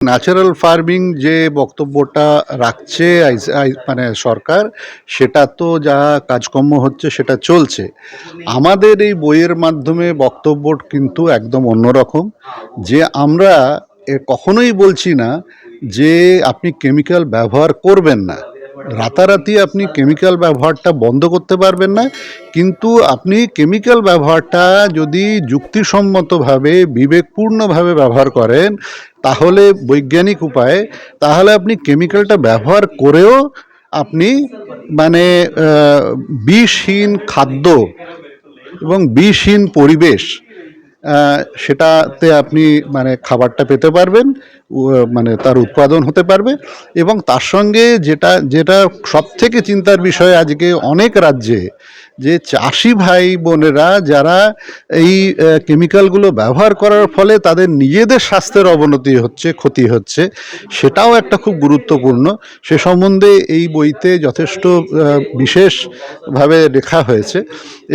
Natural farming যে বক্তব্যটা রাখছে মানে সরকার, সেটা তো যা কাজকর্ম হচ্ছে সেটা চলছে। আমাদের এই বইয়ের মাধ্যমে বক্তব্য কিন্তু একদম অন্যরকম। যে আমরা কখনোই বলছি না যে আপনি কেমিক্যাল ব্যবহার করবেন না। রাতারাতি আপনি কেমিক্যাল ব্যবহারটা বন্ধ করতে পারবেন না, কিন্তু আপনি কেমিক্যাল ব্যবহারটা যদি যুক্তিসম্মতভাবে, বিবেকপূর্ণভাবে ব্যবহার করেন, তাহলে বৈজ্ঞানিক উপায়ে, তাহলে আপনি কেমিক্যালটা ব্যবহার করেও আপনি মানে বিষহীন খাদ্য এবং বিষহীন পরিবেশ সেটাতে আপনি মানে খাবারটা পেতে পারবেন মানে তার উৎপাদন হতে পারবে এবং তার সঙ্গে যেটা যেটা সব থেকে চিন্তার বিষয় আজকে অনেক রাজ্যে যে চাষি ভাই বোনেরা যারা এই কেমিক্যালগুলো ব্যবহার করার ফলে তাদের নিজেদের স্বাস্থ্যের অবনতি হচ্ছে, ক্ষতি হচ্ছে, সেটাও একটা খুব গুরুত্বপূর্ণ। সে সম্বন্ধে এই বইতে যথেষ্ট বিশেষভাবে লেখা হয়েছে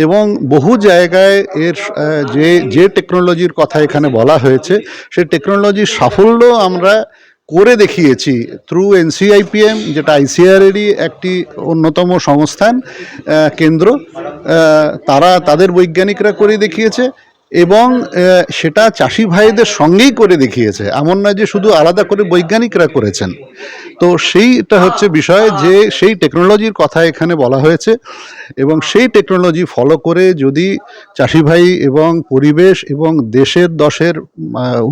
এবং বহু জায়গায় এর যে যে টেকনোলজির কথা এখানে বলা হয়েছে সেই টেকনোলজির সাফল্য আমরা করে দেখিয়েছি থ্রু এনসিআইপিএম যেটা আইসিআরএরই একটি অন্যতম সংস্থান কেন্দ্র তারা, তাদের বৈজ্ঞানিকরা করে দেখিয়েছে। এবং সেটা চাষি ভাইদের সঙ্গেই করে দেখিয়েছে। এমন নয় যে শুধু আলাদা করে বৈজ্ঞানিকরা করেছেন। তো সেইটা হচ্ছে বিষয় যে সেই টেকনোলজির কথা এখানে বলা হয়েছে এবং সেই টেকনোলজি ফলো করে যদি চাষি ভাই এবং পরিবেশ এবং দেশের দশের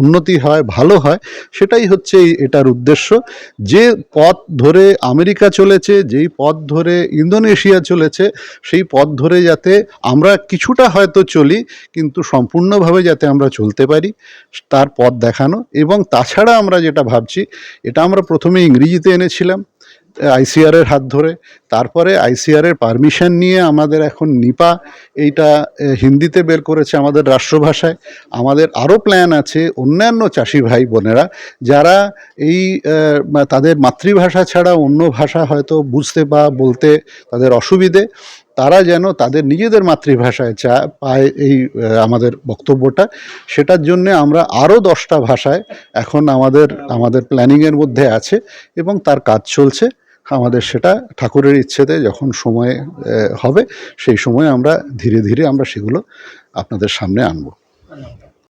উন্নতি হয়, ভালো হয়, সেটাই হচ্ছে এটার উদ্দেশ্য। যে পথ ধরে আমেরিকা চলেছে, যেই পথ ধরে ইন্দোনেশিয়া চলেছে, সেই পথ ধরে যাতে আমরা কিছুটা হয়তো চলি, কিন্তু সম্পূর্ণভাবে যাতে আমরা চলতে পারি, তার পথ দেখানো এবং তাছাড়া আমরা যেটা ভাবছি, এটা আমরা প্রথমে ইংরেজিতে এনেছিলাম, আইসিআর এর হাত ধরে। তারপরে আইসিআর এর পারমিশন নিয়ে আমাদের এখন নিপা এইটা হিন্দিতে বের করেছে আমাদের রাষ্ট্রভাষায়। আমাদের আরও প্ল্যান আছে অন্যান্য চাষি ভাই বোনেরা যারা এই তাদের মাতৃভাষা ছাড়া অন্য ভাষা হয়তো বুঝতে বা বলতে তাদের অসুবিধে। তারা যেন তাদের নিজেদের মাতৃভাষায় চা, পায় এই আমাদের বক্তব্যটা। সেটার জন্য আমরা আরও দশটা ভাষায় এখন আমাদের আমাদের প্ল্যানিংয়ের মধ্যে আছে এবং তার কাজ চলছে। আমাদের সেটা ঠাকুরের ইচ্ছেতে যখন সময় হবে, সেই সময় আমরা ধীরে ধীরে আমরা সেগুলো আপনাদের সামনে আনব।